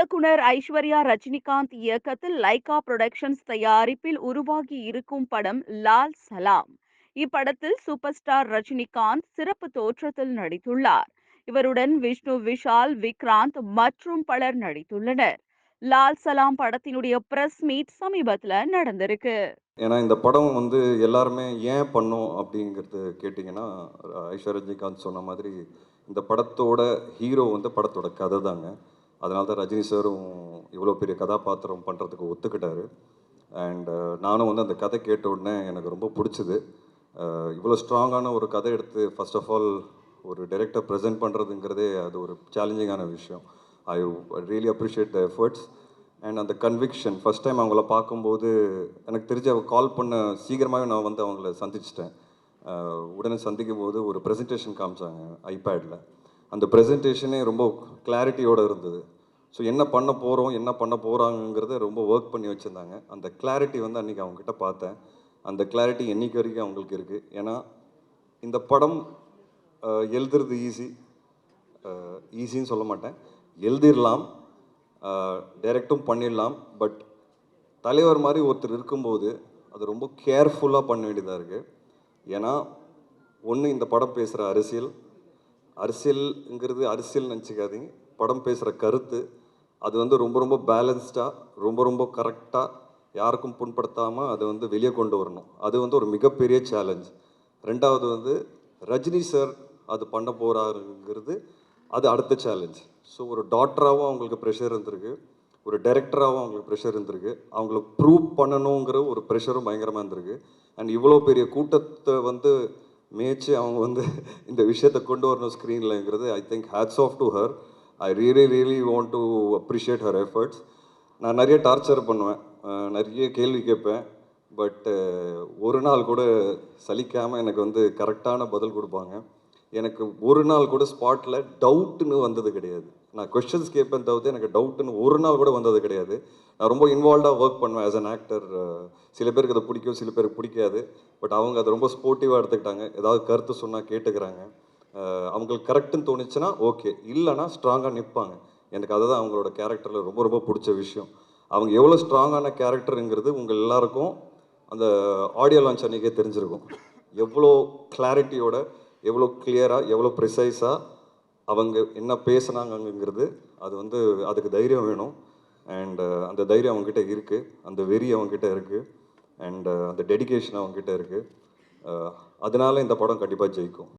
இயக்குனர் ஐஸ்வர்யா ரஜினிகாந்த் இயக்கத்தில் Lyca productions தயாரிப்பில் உருவாகி இருக்கும் படம் லால் சலாம். இப்படத்தில் சூப்பர் ஸ்டார் ரஜினிகாந்த் சிறப்பு தோற்றத்தில் நடித்துள்ளார். இவருடன் விஷ்ணு விஷால் விக்ராந்த் மற்றும் பலர் நடித்துள்ளனர். லால் சலாம் படத்தினுடைய பிரஸ் மீட் சமீபத்துல நடந்திருக்கு. ஏன்னா இந்த படம் வந்து எல்லாருமே ஏன் பண்ணோம் அப்படிங்கிறது கேட்டிங்கன்னா ஐஸ்வர்யா ரஜினிகாந்த் சொன்ன மாதிரி இந்த படத்தோட ஹீரோ வந்து படத்தோட கதை தாங்க. அதனால தான் ரஜினி சாரும் இவ்வளோ பெரிய கதாபாத்திரம் பண்ணுறதுக்கு ஒத்துக்கிட்டாரு. அண்ட் uh, நானும் வந்து அந்த கதை கேட்ட உடனே எனக்கு ரொம்ப பிடிச்சிது. Uh, இவ்வளோ ஸ்ட்ராங்கான ஒரு கதை எடுத்து ஃபர்ஸ்ட் ஆஃப் ஆல் ஒரு டைரக்டர் ப்ரெசென்ட் பண்ணுறதுங்கிறதே அது ஒரு சேலஞ்சிங்கான விஷயம். I really appreciate the efforts and அந்த கன்விக்ஷன் ஃபஸ்ட் டைம் அவங்கள பார்க்கும்போது எனக்கு தெரிஞ்ச கால் பண்ண சீக்கிரமாகவே நான் வந்து அவங்கள சந்திச்சிட்டேன். Uh, உடனே சந்திக்கும் போது ஒரு ப்ரெசன்டேஷன் காமிச்சாங்க ஐபேடில். அந்த ப்ரெசன்டேஷனே ரொம்ப கிளாரிட்டியோடு இருந்தது. ஸோ என்ன பண்ண போகிறோம் என்ன பண்ண போகிறாங்கங்கிறத ரொம்ப ஒர்க் பண்ணி வச்சுருந்தாங்க. அந்த கிளாரிட்டி வந்து அன்றைக்கி அவங்ககிட்ட பார்த்தேன். அந்த கிளாரிட்டி என்றைக்கு வரைக்கும் அவங்களுக்கு இருக்குது ஏன்னா இந்த படம் எழுதுறது ஈஸி ஈஸின்னு சொல்ல மாட்டேன். எழுதிடலாம் டைரக்டும் பண்ணிடலாம் பட் தலைவர் மாதிரி ஒருத்தர் இருக்கும்போது அது ரொம்ப கேர்ஃபுல்லாக பண்ண வேண்டியதாக இருக்குது ஏன்னா ஒன்று இந்த படம் பேசுகிற அரசியல் அரசியல்ங்கிறது அரசியல் நினச்சிக்காதீங்க. படம் பேசுகிற கருத்து அது வந்து ரொம்ப ரொம்ப பேலன்ஸ்டாக ரொம்ப ரொம்ப கரெக்டாக யாருக்கும் புண்படுத்தாமல் அதை வந்து வெளியே கொண்டு வரணும். அது வந்து ஒரு மிகப்பெரிய சேலஞ்ச் ரெண்டாவது வந்து ரஜினி சார் அது பண்ண போகிறாருங்கிறது அது அடுத்த சேலஞ்ச் ஸோ ஒரு டாக்டராகவும் அவங்களுக்கு ப்ரெஷர் இருந்திருக்கு. ஒரு டைரக்டராகவும் அவங்களுக்கு ப்ரெஷர் இருந்திருக்கு. அவங்கள ப்ரூவ் பண்ணணுங்கிற ஒரு ப்ரெஷரும் பயங்கரமாக இருந்திருக்கு. அண்ட் இவ்வளோ பெரிய கூட்டத்தை வந்து மேய்ச்சி அவங்க வந்து இந்த விஷயத்தை கொண்டு வரணும் ஸ்க்ரீன்லங்கிறது I think hats off to her I really really want to appreciate her efforts நான் நிறைய டார்ச்சர் பண்ணுவேன். நிறைய கேள்வி கேட்பேன். பட் ஒரு நாள் கூட சலிக்காமல் எனக்கு வந்து கரெக்டான பதில் கொடுப்பாங்க. எனக்கு ஒரு நாள் கூட ஸ்பாட்டில் டவுட்டுன்னு வந்தது கிடையாது. நான் கொஷின்ஸ் கேட்பேன் தவிர்த்து எனக்கு டவுட்டுன்னு ஒரு நாள் கூட வந்தது கிடையாது. நான் ரொம்ப இன்வால்வ்டாக ஒர்க் பண்ணுவேன் ஆஸ் அன் ஆக்டர் சில பேருக்கு அதை பிடிக்கும் சில பேருக்கு பிடிக்காது. பட் அவங்க அதை ரொம்ப ஸ்போர்ட்டிவாக எடுத்துக்கிட்டாங்க. ஏதாவது கருத்து சொன்னால் கேட்டுக்கிறாங்க. அவங்களுக்கு கரெக்டுன்னு தோணுச்சுன்னா ஓகே இல்லைன்னா ஸ்ட்ராங்காக நிற்பாங்க எனக்கு அதுதான் அவங்களோட கேரக்டரில் ரொம்ப ரொம்ப பிடிச்ச விஷயம். அவங்க எவ்வளோ ஸ்ட்ராங்கான கேரக்டருங்கிறது உங்கள் எல்லாருக்கும் அந்த ஆடியோ லான்ச் அன்றைக்கே தெரிஞ்சிருக்கும். எவ்வளோ கிளாரிட்டியோட எவ்வளோ கிளியராக எவ்வளோ ப்ரிசைஸாக அவங்க என்ன பேசுனாங்கங்கிறது அது வந்து அதுக்கு தைரியம் வேணும். அண்டு uh, அந்த தைரியம் அவங்ககிட்ட இருக்குது அந்த வெறி அவங்ககிட்ட இருக்குது அண்டு uh, அந்த டெடிகேஷன் அவங்ககிட்ட இருக்குது uh, அதனால இந்த படம் கண்டிப்பாக ஜெயிக்கும்.